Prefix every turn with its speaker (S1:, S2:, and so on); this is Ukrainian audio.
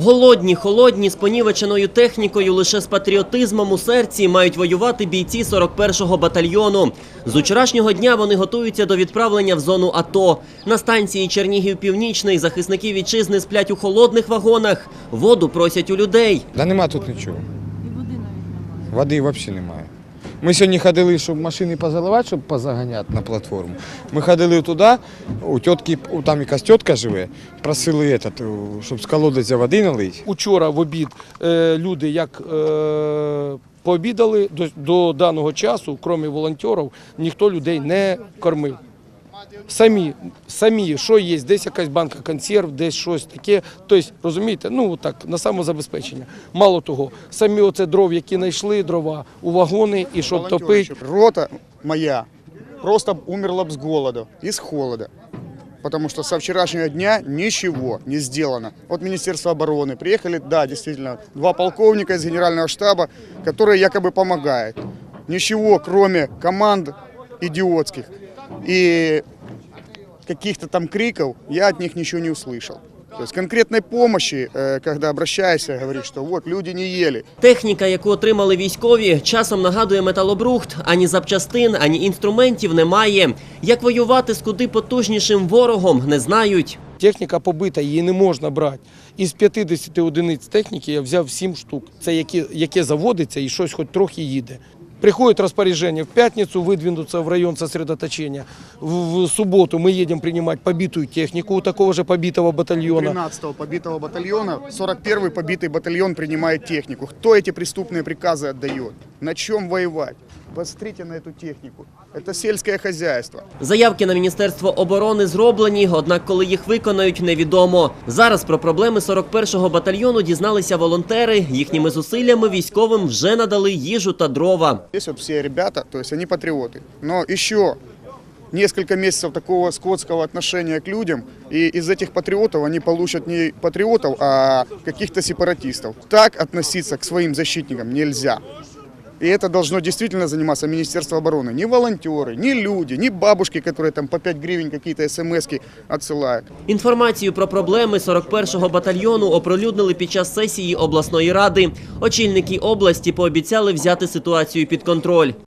S1: Голодні, холодні, з понівеченою технікою, лише з патріотизмом у серці мають воювати бійці 41-го батальйону. З вчорашнього дня вони готуються до відправлення в зону АТО. На станції Чернігів Північний захисники вітчизни сплять у холодних вагонах. Воду просять у людей.
S2: Да нема тут нічого. Води взагалі немає. Ми сьогодні ходили, щоб машини позаливати, щоб позаганяти на платформу. Ми ходили туди, у тітки, там якась тітка живе, просили этот, щоб з колодязя води налити.
S3: Учора в обід е, люди як е, пообідали до, до даного часу, крім волонтерів, ніхто людей не кормив Самі, самі, що є, десь якась банка консерв, десь щось таке. Тобто, розумієте, ну так, на самозабезпечення. Мало того, самі оце дров, які знайшли дрова у вагони і щоб
S4: Волонтеры
S3: топити.
S4: еще. Рота моя просто умерла б с голода и с холода. Потому что со вчерашнего дня ничего не сделано. От Министерства обороны приехали, да, действительно, два полковника из генерального штаба, которые якобы помогают. Ничего, кроме команд идиотских и каких-то там криков, я от них ничего не услышал. То есть конкретной помощи, э, когда обращаешься, говоришь, что вот люди не ели,
S1: Техніка, яку отримали військові, часом нагадує металобрухт. Ані запчастин, ані інструментів немає. Як воювати з куди потужнішим ворогом, не знають.
S3: Техніка побита, її не можна брати. Із 50 одиниць техніки я взяв 7 штук. Це яке, яке заводиться і щось хоч трохи їде. Приходит распоряжение в пятницу выдвинуться в район сосредоточения. В, в субботу мы едем принимать побитую технику у такого же побитого батальона.
S4: 13-го побитого батальона, 41-й побитый батальон принимает технику. Кто эти преступные приказы отдает? На чем воевать? Посмотрите на эту технику. Это сельское хозяйство.
S1: Заявки на міністерство оборони зроблені, однак коли їх виконають, невідомо. Зараз про проблеми 41-го батальйону дізналися волонтери. Їхніми зусиллями військовим вже надали їжу та дрова.
S4: Здесь вот все ребята, то есть они патриоты. Но еще несколько месяцев такого скотского отношения к людям, и из этих патриотов они получат не патриотов, а каких-то сепаратистов. Так относиться к своим защитникам нельзя. И это должно действительно заниматься Министерство обороны. Не волонтеры, не люди, не бабушки, которые там по 5 гривен какие-то смс отсылают.
S1: Інформацію про проблеми 41-го батальйону оприлюднили під час сесії обласної ради. Очільники області пообіцяли взяти ситуацію під контроль.